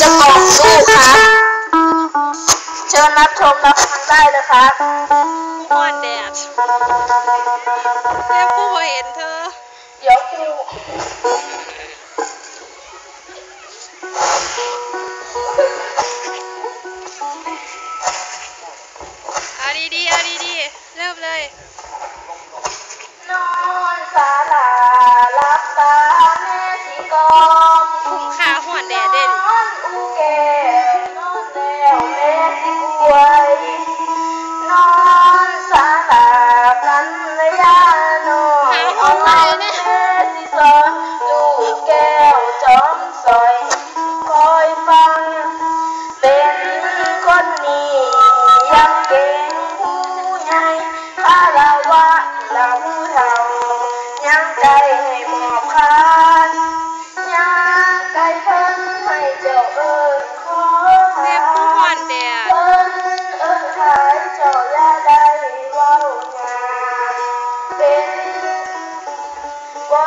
จะกล่องสู้ครับเชิญรับชมรับฟังได้เลยครับม่วนแดดแม่ผู้เห็นเธอ เดี๋ยวครูเอาดีๆเอาดีๆเริ่มเลย รยาน้อยอ่อนแม่สิสอนลูกแก้วจอมสอยคอยฟัง เป็นคนนี้ยังเก่งผู้ใหญ่ภาราวลาผู้เยังใจให้หมอบคานยังใจเพิ่มให้เจ้าเอ้